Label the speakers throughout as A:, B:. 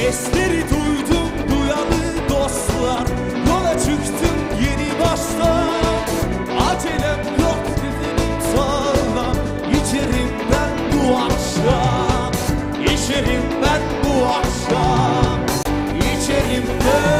A: Sesleri duydum duyalı dostlar. Yola çıktım yeni başlar Acelem yok dedim sağlam. İçerim ben bu akşam. İçerim ben bu akşam. İçerim ben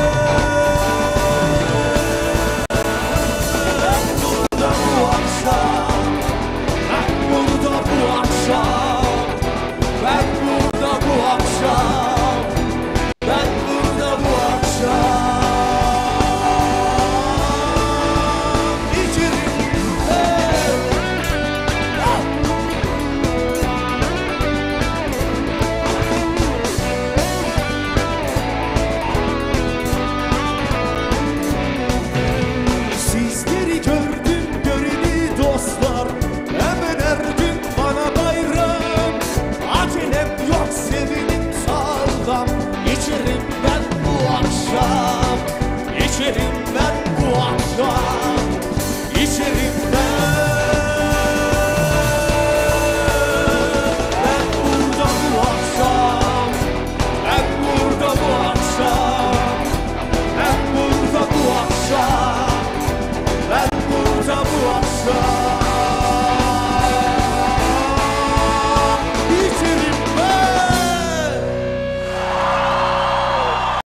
A: Adam içerimden